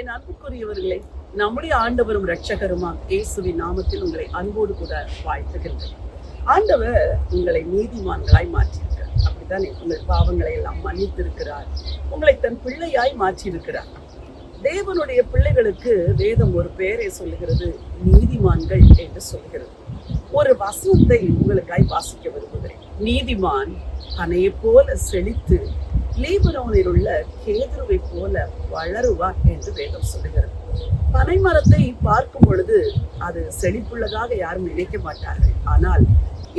என் அன்புக்குரியவர்களே நம்முடைய ஆண்டவரும் ரட்சகருமா இயேசுவின் நாமத்தில் உங்களை அன்போடு கூட வாழ்த்துகின்றேன். ஆண்டவர் உங்களை நீதிமான்களாய் மாற்றியிருக்கிறார். அப்படித்தானே? உங்கள் பாவங்களை எல்லாம் மன்னித்திருக்கிறார். உங்களை தன் பிள்ளையாய் மாற்றியிருக்கிறார். தேவனுடைய பிள்ளைகளுக்கு வேதம் ஒரு பெயரை சொல்லுகிறது நீதிமான்கள் என்று சொல்கிறது ஒரு வசனத்தை உங்களுக்காய் வாசிக்க விரும்புகிறேன். நீதிமான் தனையை போல செழித்து லீபரோனில் உள்ள கேதுருவை போல வளருவார் என்று வேதம் சொல்லுகிறது. பனை மரத்தை பார்க்கும் பொழுது அது செழிப்புள்ளதாக யாரும் நினைக்க மாட்டார்கள். ஆனால்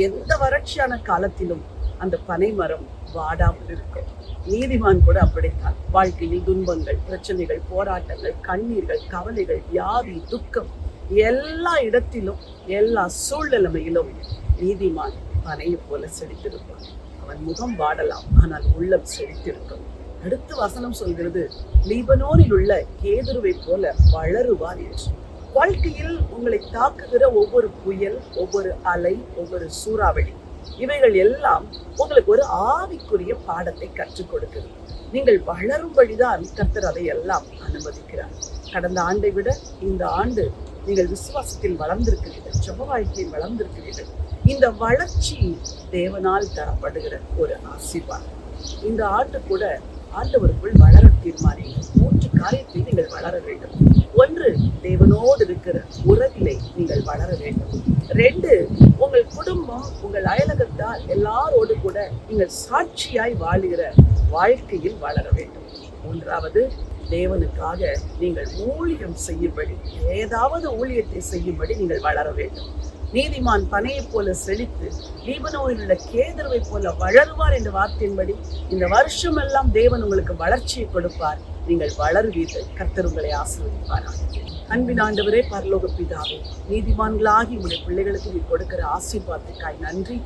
எந்த வறட்சியான காலத்திலும் அந்த பனை மரம் வாடாமல் இருக்கும். நீதிமான் கூட அப்படித்தான். வாழ்க்கையில் துன்பங்கள் பிரச்சனைகள் போராட்டங்கள் கண்ணீர்கள் கவலைகள் வியாதி துக்கம் எல்லா இடத்திலும் எல்லா சூழ்நிலைமையிலும் நீதிமான் பனையை போல செழித்திருப்பான். அவன் முகம் வாடலாம் ஆனால் உள்ளம் செழித்திருக்கும். அடுத்த வசனம் சொல்கிறது லீபனோனில் உள்ள கேதுருவை போல வளருவார் என்று. வாழ்க்கையில் உங்களை தாக்குகிற ஒவ்வொரு புயல் ஒவ்வொரு அலை ஒவ்வொரு சூறாவளி இவைகள் எல்லாம் உங்களுக்கு ஒரு ஆவிக்குரிய பாடத்தை கற்றுக் கொடுக்குது. நீங்கள் வளரும்படிதான் கர்த்தர் அதை எல்லாம் அனுமதிக்கிறார். கடந்த ஆண்டை விட இந்த ஆண்டு நீங்கள் விசுவாசத்தில் வளர்ந்திருக்கிறீர்கள் ஜப வாழ்க்கையில் வளர்ந்திருக்கிறீர்கள். இந்த வளர்ச்சி தேவனால் தரப்படுகிற ஒரு ஆசீர்வாதம். இந்த ஆண்டு கூட ஆண்டவருக்குள் வளர தீர்மானி மூன்று காரியத்தில் நீங்கள் வளர வேண்டும். ஒன்று தேவனோடு இருக்கிற உறவிலை நீங்கள் வளர வேண்டும். ரெண்டு உங்கள் குடும்பம் உங்கள் அயலகத்தால் எல்லாரோடு கூட நீங்கள் சாட்சியாய் வாழுகிற வாழ்க்கையில் வளர வேண்டும். மூன்றாவது தேவனுக்காக நீங்கள் ஊழியம் செய்யும்படி ஏதாவது ஊழியத்தை செய்யும்படி நீங்கள் வளர வேண்டும். நீதிமான் பனையைப் போல செழித்து லீபனோவில் உள்ள கேதர்வை போல வளருவார் என்ற வார்த்தையின்படி இந்த வருஷம் எல்லாம் தேவன் உங்களுக்கு வளர்ச்சியை கொடுப்பார். நீங்கள் வளருவீர்கள். கர்த்தர் உங்களை ஆசீர்வதிப்பாராக. அன்பின் ஆண்டவரே பரலோக பிதாவே நீதிமான்களாகி உங்களுடைய பிள்ளைகளுக்கு நீ கொடுக்கிற ஆசீர்வாதத்துக்காய் நன்றி.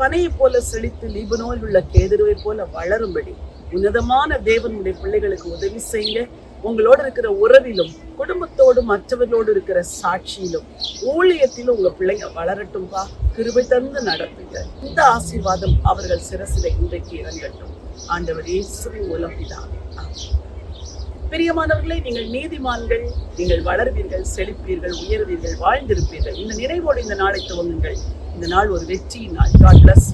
பனையைப் போல செழித்து லீபனோவில் உள்ள கேதர்வை போல வளரும்படி உன்னதமான தேவனுடைய பிள்ளைகளுக்கு உதவி செய்யுங்க உங்களோடு இருக்கிற உறவிலும் குடும்பத்தோடு மற்றவர்களோடு இருக்கிற சாட்சியிலும் ஊழியத்திலும் உங்க பிள்ளைங்க வளரட்டும்பா. கிருபை தந்து நடத்துங்க. இந்த ஆசீர்வாதம் அவர்கள் சிரசில இன்றைக்கு இறங்கட்டும். ஆண்டவர் இயேசுவின் மூலம் பிதாவே பிரியமானவர்களே நீங்கள் நீதிமான்கள் நீங்கள் வளர்வீர்கள் செழிப்பீர்கள் உயர்வீர்கள் வாழ்ந்திருப்பீர்கள். இந்த நிறைவோடு இந்த நாளை துவங்குங்கள். இந்த நாள் ஒரு வெற்றியின் நாள். God plus